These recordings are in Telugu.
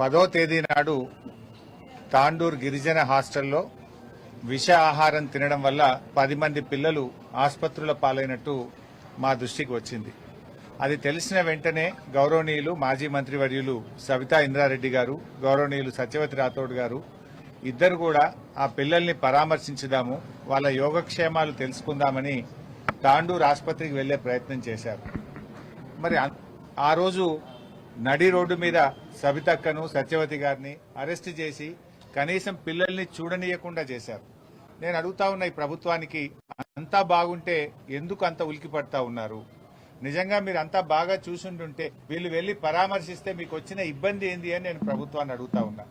పదో తేదీ నాడు తాండూర్ గిరిజన హాస్టల్లో విష ఆహారం తినడం వల్ల పది మంది పిల్లలు ఆసుపత్రుల పాలైనట్టు మా దృష్టికి వచ్చింది. అది తెలిసిన వెంటనే గౌరవనీయులు మాజీ మంత్రివర్యులు సవితా ఇంద్రారెడ్డి గారు గౌరవనీయులు సత్యవతి రాథోడ్ గారు ఇద్దరు కూడా ఆ పిల్లల్ని పరామర్శించుదాము వాళ్ళ యోగక్షేమాలు తెలుసుకుందామని తాండూర్ ఆసుపత్రికి వెళ్ళే ప్రయత్నం చేశారు. మరి ఆ రోజు నడి రోడ్డు మీద సబితక్కను సత్యవతి గారిని అరెస్ట్ చేసి కనీసం పిల్లల్ని చూడనీయకుండా చేశారు. నేను అడుగుతా ఉన్న ఈ ప్రభుత్వానికి అంతా బాగుంటే ఎందుకు అంత ఉలికి పడతా ఉన్నారు? నిజంగా మీరు అంతా బాగా చూసుంటుంటే వీళ్ళు వెళ్ళి పరామర్శిస్తే మీకు వచ్చిన ఇబ్బంది ఏంది అని నేను ప్రభుత్వాన్ని అడుగుతా ఉన్నా.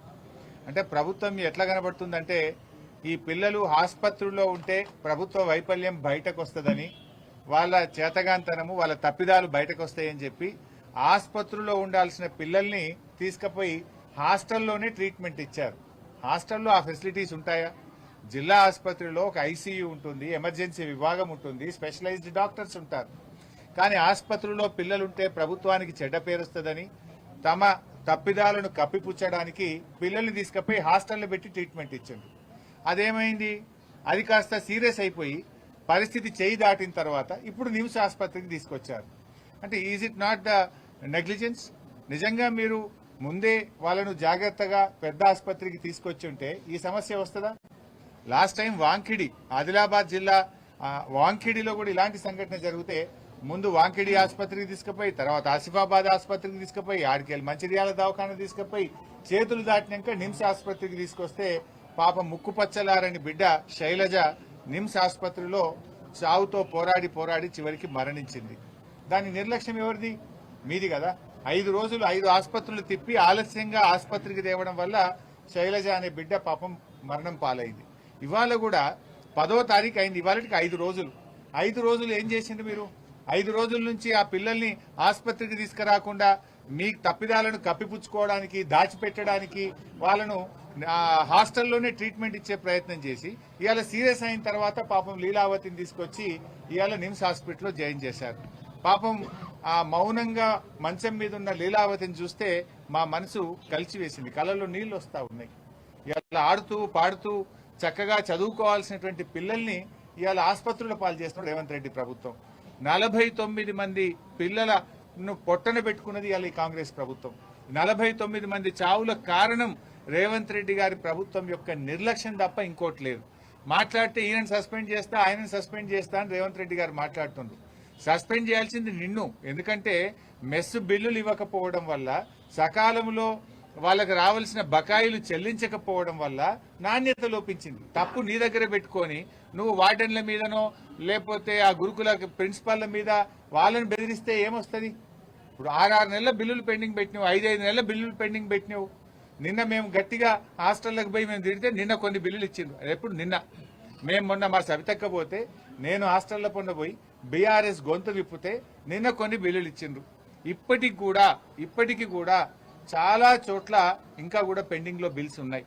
అంటే ప్రభుత్వం ఎట్లా కనబడుతుందంటే ఈ పిల్లలు ఆసుపత్రుల్లో ఉంటే ప్రభుత్వ వైఫల్యం బయటకు వస్తుందని వాళ్ళ చేతగాంతనము వాళ్ళ తప్పిదాలు బయటకు వస్తాయని చెప్పి ఆసుపత్రిలో ఉండాల్సిన పిల్లల్ని తీసుకుపోయి హాస్టల్లోనే ట్రీట్మెంట్ ఇచ్చారు. హాస్టల్లో ఆ ఫెసిలిటీస్ ఉంటాయా? జిల్లా ఆసుపత్రిలో ఒక ఐసీయూ ఉంటుంది ఎమర్జెన్సీ విభాగం ఉంటుంది స్పెషలైజ్డ్ డాక్టర్స్ ఉంటారు. కానీ ఆసుపత్రిలో పిల్లలుంటే ప్రభుత్వానికి చెడ్డ పేరుస్తుందని తమ తప్పిదాలను కప్పిపుచ్చడానికి పిల్లల్ని తీసుకుపోయి హాస్టల్లో పెట్టి ట్రీట్మెంట్ ఇచ్చింది. అదేమైంది? అది కాస్త సీరియస్ అయిపోయి పరిస్థితి చేయి దాటిన తర్వాత ఇప్పుడు నిమ్స్ ఆసుపత్రికి తీసుకొచ్చారు. అంటే is it not the negligence. నిజంగా మీరు ముందే వాళ్ళను జాగ్రత్తగా పెద్ద ఆసుపత్రికి తీసుకొచ్చి ఉంటే ఈ సమస్య వస్తుందా? లాస్ట్ టైం వాంకిడి ఆదిలాబాద్ జిల్లా వాంకిడిలో కూడా ఇలాంటి సంఘటన జరిగితే ముందు వాంకిడి ఆసుపత్రికి తీసుకుపోయి తర్వాత ఆసిఫాబాద్ ఆసుపత్రికి తీసుకుపోయి ఆడికెళ్ళి మంచిర్యాల దవాఖాన తీసుకుపోయి చేతులు దాటినాక నిమ్స్ ఆసుపత్రికి తీసుకొస్తే పాపం ముక్కు పచ్చలారని బిడ్డ శైలజ నిమ్స్ ఆసుపత్రిలో చావుతో పోరాడి పోరాడి చివరికి మరణించింది. దాని నిర్లక్ష్యం ఎవరిది? మీది కదా. ఐదు రోజులు ఐదు ఆసుపత్రులు తిప్పి ఆలస్యంగా ఆసుపత్రికి తేవడం వల్ల శైలజ అనే బిడ్డ పాపం మరణం పాలైంది. ఇవాళ కూడా పదో తారీఖు అయింది. ఇవాళకి ఐదు రోజులు. ఐదు రోజులు ఏం చేసింది మీరు? ఐదు రోజుల నుంచి ఆ పిల్లల్ని ఆసుపత్రికి తీసుకురాకుండా మీ తప్పిదాలను కప్పిపుచ్చుకోవడానికి దాచిపెట్టడానికి వాళ్ళను హాస్టల్లోనే ట్రీట్మెంట్ ఇచ్చే ప్రయత్నం చేసి ఇవాళ సీరియస్ అయిన తర్వాత పాపం లీలావతిని తీసుకొచ్చి ఇవాళ నిమ్స్ హాస్పిటల్లో జాయిన్ చేశారు. పాపం ఆ మౌనంగా మంచం మీద ఉన్న లీలావతిని చూస్తే మా మనసు కలిసివేసింది. కళ్ళలో నీళ్ళు వస్తా ఉన్నాయి. ఇవాళ ఆడుతూ పాడుతూ చక్కగా చదువుకోవాల్సినటువంటి పిల్లల్ని ఇవాళ ఆసుపత్రుల పాలు చేస్తున్నాడు రేవంత్ రెడ్డి ప్రభుత్వం. నలభై తొమ్మిది మంది పిల్లలను పొట్టన పెట్టుకున్నది ఇవాళ ఈ కాంగ్రెస్ ప్రభుత్వం. నలభై తొమ్మిది మంది చావుల కారణం రేవంత్ రెడ్డి గారి ప్రభుత్వం యొక్క నిర్లక్ష్యం తప్ప ఇంకోటి లేదు. మాట్లాడితే ఈయనను సస్పెండ్ చేస్తా ఆయనను సస్పెండ్ చేస్తా అని రేవంత్ రెడ్డి గారు మాట్లాడుతుంది సస్పెండ్ చేయాల్సింది నిన్ను. ఎందుకంటే మెస్ బిల్లులు ఇవ్వకపోవడం వల్ల సకాలంలో వాళ్ళకి రావాల్సిన బకాయిలు చెల్లించకపోవడం వల్ల నాణ్యత లోపించింది. తప్పు నీ దగ్గర పెట్టుకొని నువ్వు వార్డెన్ల మీదనో లేకపోతే ఆ గురుకుల ప్రిన్సిపాల్ల మీద వాళ్ళని బెదిరిస్తే ఏమొస్తుంది? ఇప్పుడు ఆరారు నెలల బిల్లులు పెండింగ్ పెట్టినావు ఐదైదు నెలల బిల్లులు పెండింగ్ పెట్టినావు. నిన్న మేము గట్టిగా హాస్టల్లోకి పోయి మేము తిడితే నిన్న కొన్ని బిల్లులు ఇచ్చిండ్రు. ఎప్పుడు? నిన్న. మేము మొన్న మా సవితక్క పోతే నేను హాస్టల్లో పొంద బీఆర్ఎస్ గొంతు విప్పితే నిన్న కొన్ని బిల్లులు ఇచ్చిండ్రు. ఇప్పటికి కూడా ఇప్పటికి కూడా చాలా చోట్ల ఇంకా కూడా పెండింగ్లో బిల్స్ ఉన్నాయి.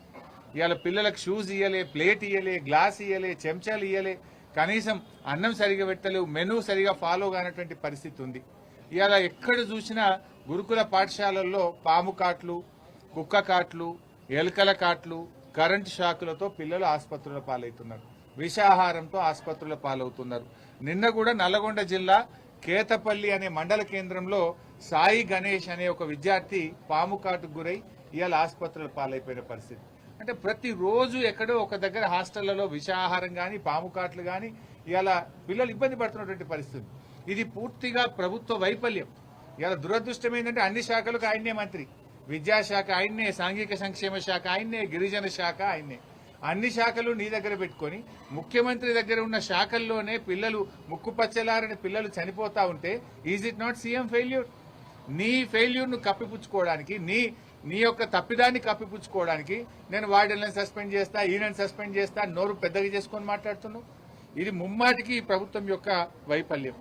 ఇవాళ పిల్లలకు షూస్ ఇయ్యలే ప్లేట్ ఇయ్యలే గ్లాస్ ఇయ్యలే చెంచాలు ఇయ్యలే. కనీసం అన్నం సరిగా పెట్టలేవు మెనూ సరిగా ఫాలో కానటువంటి పరిస్థితి ఉంది. ఇవాళ ఎక్కడ చూసినా గురుకుల పాఠశాలల్లో పాము కాట్లు కుక్క కాట్లు ఎలుకల కాట్లు కరెంటు షాకులతో పిల్లలు ఆసుపత్రుల పాలవుతున్నారు. విషాహారంతో ఆసుపత్రుల పాలవుతున్నారు. నిన్న కూడా నల్లగొండ జిల్లా కేతపల్లి అనే మండల కేంద్రంలో సాయి గణేష్ అనే ఒక విద్యార్థి పాము కాటుకు గురై ఇవాళ ఆసుపత్రుల పాలైపోయిన పరిస్థితి. అంటే ప్రతిరోజు ఎక్కడో ఒక దగ్గర హాస్టళ్ళలో విషాహారం కానీ పాము కాట్లు కానీ ఇవాళ పిల్లలు ఇబ్బంది పడుతున్నటువంటి పరిస్థితి. ఇది పూర్తిగా ప్రభుత్వ వైఫల్యం. ఇలా దురదృష్టం ఏంటంటే అన్ని శాఖలకు ఆయన్నే మంత్రి. విద్యాశాఖ ఆయన్నే సాంఘిక సంక్షేమ శాఖ ఆయన్నే గిరిజన శాఖ ఆయన్నే. అన్ని శాఖలు నీ దగ్గర పెట్టుకొని ముఖ్యమంత్రి దగ్గర ఉన్న శాఖల్లోనే పిల్లలు ముక్కుపచ్చలారని పిల్లలు చనిపోతా ఉంటే is it not CM failure నీ ఫెయిల్యూర్ను కప్పిపుచ్చుకోవడానికి నీ నీ యొక్క తప్పిదాన్ని కప్పిపుచ్చుకోవడానికి నేను వార్డెన్లను సస్పెండ్ చేస్తా ఈయనని సస్పెండ్ చేస్తా నోరు పెద్దగా చేసుకొని మాట్లాడుతున్నావు? ఇది ముమ్మాటికి ఈ ప్రభుత్వం యొక్క వైఫల్యం.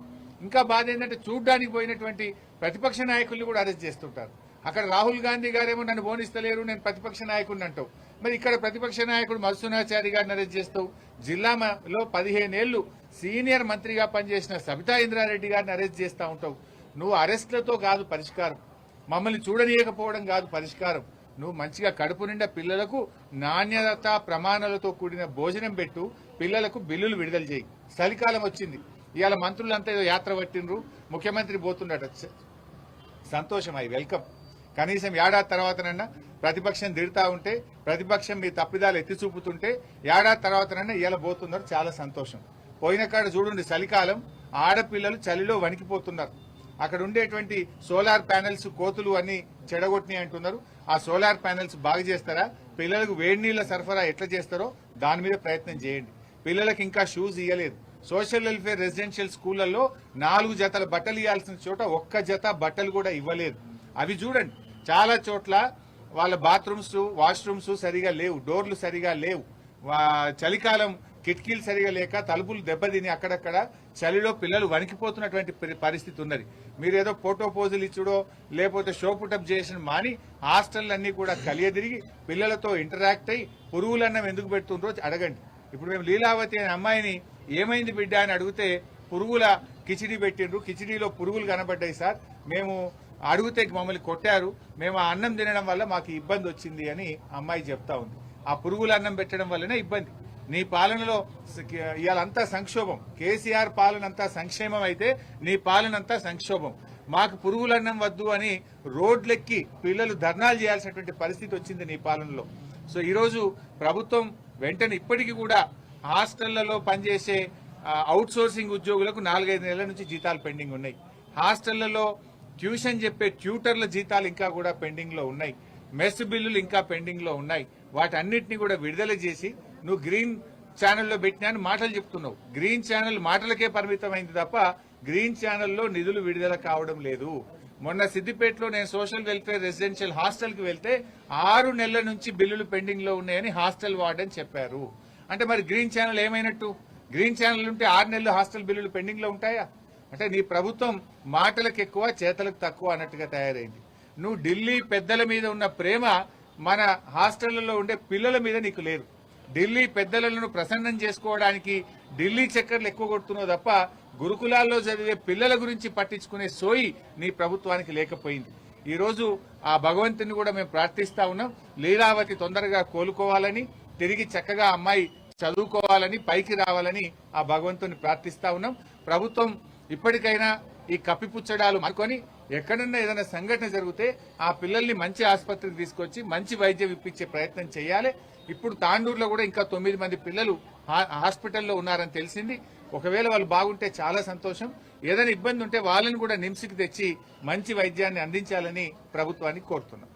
ఇంకా బాధ ఏంటంటే చూడ్డానికి పోయినటువంటి ప్రతిపక్ష నాయకుల్ని కూడా అరెస్ట్ చేస్తుంటారు. అక్కడ రాహుల్ గాంధీ గారేమో నన్ను బోనిస్తలేరు నేను ప్రతిపక్ష నాయకుడిని అంటావు. మరి ఇక్కడ ప్రతిపక్ష నాయకుడు మధుసూనాచారి గారిని అరెస్ట్ చేస్తావు? జిల్లాలో పదిహేనేళ్ళు సీనియర్ మంత్రిగా పనిచేసిన సబితా ఇంద్రారెడ్డి గారిని అరెస్ట్ చేస్తా ఉంటావు. నువ్వు అరెస్టులతో కాదు పరిష్కారం. మమ్మల్ని చూడనీయకపోవడం కాదు పరిష్కారం. నువ్వు మంచిగా కడుపు నిండా పిల్లలకు నాణ్యత ప్రమాణాలతో కూడిన భోజనం పెట్టు పిల్లలకు బిల్లులు విడుదల చేయి. చలికాలం వచ్చింది. ఇవాళ మంత్రులంతా ఏదో యాత్ర పట్టినరు ముఖ్యమంత్రి పోతుండట సంతోషం ఐ వెల్కమ్. కనీసం ఏడాది తర్వాతనన్నా ప్రతిపక్షం తిడతా ఉంటే ప్రతిపక్షం మీ తప్పిదాలు ఎత్తి చూపుతుంటే ఏడాది తర్వాతనన్నా ఇలా పోతున్నారు చాలా సంతోషం. పోయిన కాడ చూడండి చలికాలం ఆడపిల్లలు చలిలో వణికిపోతున్నారు. అక్కడ ఉండేటువంటి సోలార్ ప్యానెల్స్ కోతులు అన్ని చెడగొట్టినాయి అంటున్నారు. ఆ సోలార్ ప్యానెల్స్ బాగు చేస్తారా? పిల్లలకు వేడి నీళ్ళ సరఫరా ఎట్లా చేస్తారో దాని మీద ప్రయత్నం చేయండి. పిల్లలకు ఇంకా షూస్ ఇవ్వలేదు సోషల్ వెల్ఫేర్ రెసిడెన్షియల్ స్కూళ్ళలో నాలుగు జతల బట్టలు ఇవ్వాల్సిన చోట ఒక్క జత బట్టలు కూడా ఇవ్వలేదు. అవి చూడండి. చాలా చోట్ల వాళ్ళ బాత్రూమ్స్ వాష్రూమ్స్ సరిగా లేవు డోర్లు సరిగా లేవు. చలికాలం కిటికీలు సరిగా లేక తలుపులు దెబ్బతిని అక్కడక్కడ చలిలో పిల్లలు వణికిపోతున్నటువంటి పరి- పరిస్థితి ఉన్నది. మీరు ఏదో ఫోటో పోజులు ఇచ్చుడో లేకపోతే షో పుటప్ చేసిన మాని హాస్టల్ కూడా కలియదిరిగి పిల్లలతో ఇంటరాక్ట్ అయ్యి పురుగులన్నం ఎందుకు పెడుతుండ్రో అడగండి. ఇప్పుడు మేము లీలావతి అనే అమ్మాయిని ఏమైంది బిడ్డ అని అడిగితే పురుగుల కిచిడి పెట్టిండ్రు కిచిడీలో పురుగులు కనబడ్డాయి సార్. మేము అడిగితే మమ్మల్ని కొట్టారు మేము ఆ అన్నం తినడం వల్ల మాకు ఇబ్బంది వచ్చింది అని అమ్మాయి చెప్తా ఉంది. ఆ పురుగుల అన్నం పెట్టడం వల్లనే ఇబ్బంది. నీ పాలనలో ఇవాళంతా సంక్షోభం. కేసీఆర్ పాలన అంతా సంక్షేమం అయితే నీ పాలనంతా సంక్షోభం. మాకు పురుగులన్నం వద్దు అని రోడ్లెక్కి పిల్లలు ధర్నాలు చేయాల్సినటువంటి పరిస్థితి వచ్చింది నీ పాలనలో. సో ఈరోజు ప్రభుత్వం వెంటనే ఇప్పటికీ కూడా హాస్టళ్ళలో పనిచేసే అవుట్ సోర్సింగ్ ఉద్యోగులకు నాలుగైదు నెలల నుంచి జీతాలు పెండింగ్ ఉన్నాయి. హాస్టళ్ళలో ట్యూషన్ చెప్పే ట్యూటర్ల జీతాలు ఇంకా కూడా పెండింగ్లో ఉన్నాయి. మెస్ బిల్లులు ఇంకా పెండింగ్లో ఉన్నాయి. వాటన్నిటిని కూడా విడుదల చేసి నువ్వు గ్రీన్ ఛానల్లో పెట్టినా అని మాటలు చెప్తున్నావు. గ్రీన్ ఛానల్ మాటలకే పరిమితమైంది తప్ప గ్రీన్ ఛానల్లో నిధులు విడుదల కావడం లేదు. మొన్న సిద్దిపేటలో నేను సోషల్ వెల్ఫేర్ రెసిడెన్షియల్ హాస్టల్కి వెళ్తే ఆరు నెలల నుంచి బిల్లులు పెండింగ్లో ఉన్నాయని హాస్టల్ వార్డెన్ చెప్పారు. అంటే మరి గ్రీన్ ఛానల్ ఏమైనట్టు? గ్రీన్ ఛానల్ ఉంటే ఆరు నెలలు హాస్టల్ బిల్లులు పెండింగ్లో ఉంటాయా? అంటే నీ ప్రభుత్వం మాటలకు ఎక్కువ చేతలకు తక్కువ అన్నట్టుగా తయారైంది. నువ్వు ఢిల్లీ పెద్దల మీద ఉన్న ప్రేమ మన హాస్టళ్ళలో ఉండే పిల్లల మీద నీకు లేదు. ఢిల్లీ పెద్దలను ప్రసన్నం చేసుకోవడానికి ఢిల్లీ చక్కర్లు ఎక్కువ కొడుతున్నావు తప్ప గురుకులాల్లో చదివే పిల్లల గురించి పట్టించుకునే సోయి నీ ప్రభుత్వానికి లేకపోయింది. ఈరోజు ఆ భగవంతుని కూడా మేము ప్రార్థిస్తా ఉన్నాం. లీలావతి తొందరగా కోలుకోవాలని తిరిగి చక్కగా అమ్మాయి చదువుకోవాలని పైకి రావాలని ఆ భగవంతుని ప్రార్థిస్తా ఉన్నాం. ప్రభుత్వం ఇప్పటికైనా ఈ కప్పిపుచ్చడాలు అనుకొని ఎక్కడన్నా ఏదైనా సంఘటన జరిగితే ఆ పిల్లల్ని మంచి ఆసుపత్రికి తీసుకొచ్చి మంచి వైద్యం ఇప్పించే ప్రయత్నం చేయాలి. ఇప్పుడు తాండూరులో కూడా ఇంకా తొమ్మిది మంది పిల్లలు హా- హాస్పిటల్లో ఉన్నారని తెలిసింది. ఒకవేళ వాళ్ళు బాగుంటే చాలా సంతోషం. ఏదైనా ఇబ్బంది ఉంటే వాళ్ళని కూడా నిమ్స్కి తెచ్చి మంచి వైద్యాన్ని అందించాలని ప్రభుత్వాన్ని కోరుతున్నాం.